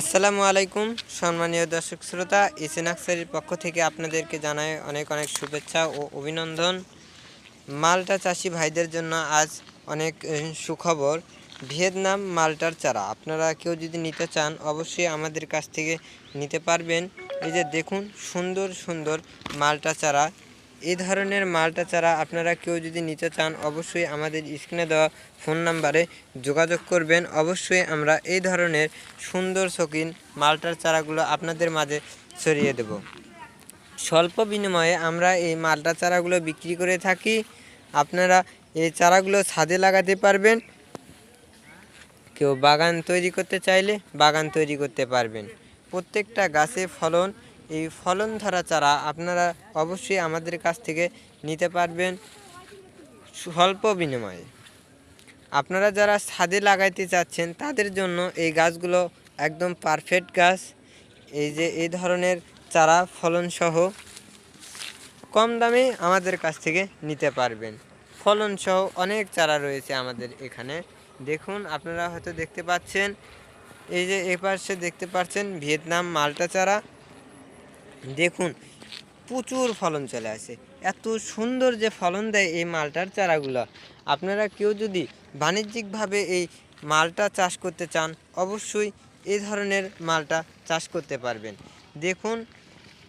আসসালামু আলাইকুম, সম্মানীয় দর্শক শ্রোতা ইসেনাকসারির পক্ষ থেকে আপনাদেরকে জানাই অনেক অনেক শুভেচ্ছা ও অভিনন্দন। মালটা চাষি ভাইদের জন্য আজ অনেক সুখবর। ভিয়েতনাম মালটার চারা, আপনারা কেউ যদি নিতে চান, অবশ্যই আমাদের কাছ থেকে নিতে পারবেন। এই যে দেখুন, সুন্দর সুন্দর মালটা চারা। এই ধরনের মালটা চারা আপনারা কেউ যদি নিতে চান, অবশ্যই আমাদের স্ক্রিনে দেওয়া ফোন নাম্বারে যোগাযোগ করবেন। অবশ্যই আমরা এই ধরনের সুন্দর শৌখিন মালটার চারাগুলো আপনাদের মাঝে ছড়িয়ে দেব। স্বল্প বিনিময়ে আমরা এই মালটা চারাগুলো বিক্রি করে থাকি। আপনারা এই চারাগুলো ছাদে লাগাতে পারবেন। কেউ বাগান তৈরি করতে চাইলে বাগান তৈরি করতে পারবেন। প্রত্যেকটা গাছে ফলন এই ফলন ধরা চারা আপনারা অবশ্যই আমাদের কাছ থেকে নিতে পারবেন স্বল্প বিনিময়ে। আপনারা যারা ছাদে লাগাইতে চাচ্ছেন, তাদের জন্য এই গাছগুলো একদম পারফেক্ট গাছ। এই যে, এই ধরনের চারা ফলন সহ কম দামে আমাদের কাছ থেকে নিতে পারবেন। ফলন সহ অনেক চারা রয়েছে আমাদের এখানে। দেখুন, আপনারা হয়তো দেখতে পাচ্ছেন, এই যে এপাশে দেখতে পাচ্ছেন ভিয়েতনাম মালটা চারা। দেখুন, প্রচুর ফলন চলে আসে। এত সুন্দর যে ফলন দেয় এই মালটার চারাগুলো। আপনারা কেউ যদি বাণিজ্যিকভাবে এই মালটা চাষ করতে চান, অবশ্যই এই ধরনের মালটা চাষ করতে পারবেন। দেখুন,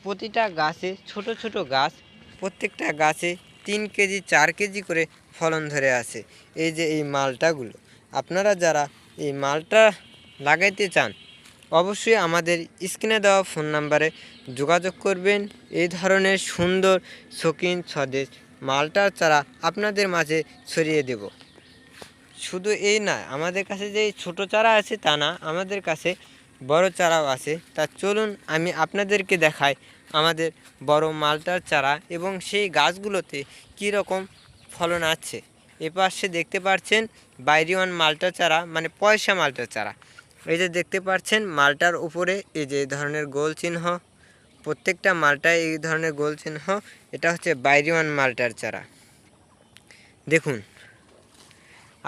প্রতিটা গাছে, ছোট ছোট গাছ, প্রত্যেকটা গাছে তিন কেজি, চার কেজি করে ফলন ধরে আছে এই যে এই মালটাগুলো, আপনারা যারা এই মালটা লাগাইতে চান অবশ্যই আমাদের স্ক্রিনে দেওয়া ফোন নাম্বারে যোগাযোগ করবেন। এই ধরনের সুন্দর, শৌখিন স্বদেশ মালটার চারা আপনাদের মাঝে ছড়িয়ে দেব। শুধু এই না, আমাদের কাছে যে ছোট চারা আছে তা না, আমাদের কাছে বড় চারাও আছে। তা চলুন আমি আপনাদেরকে দেখাই আমাদের বড় মালটার চারা এবং সেই গাছগুলোতে কী রকম ফলন আছে। এপাশে দেখতে পাচ্ছেন বাইরিওয়ান মালটা চারা মানে পয়সা মালটা চারা। এই যে দেখতে পাচ্ছেন, মালটার উপরে এই যে ধরনের গোল চিহ্ন। প্রত্যেকটা মালটায় এই ধরনের গোল চিহ্ন। এটা হচ্ছে বাইরিওয়ান মালটার চারা। দেখুন,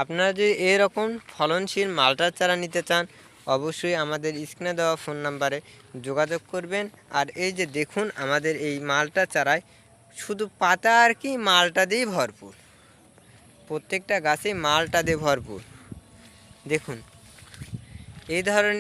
আপনারা যদি এরকম ফলনশীল মালটার চারা নিতে চান, অবশ্যই আমাদের স্ক্রিনে দেওয়া ফোন নাম্বারে যোগাযোগ করবেন। আর এই যে দেখুন, আমাদের এই মালটা চারায় শুধু পাতা আর কি মালটা দিয়েই ভরপুর। প্রত্যেকটা গাছে মালটা দিয়ে ভরপুর। দেখুন এই ধরনের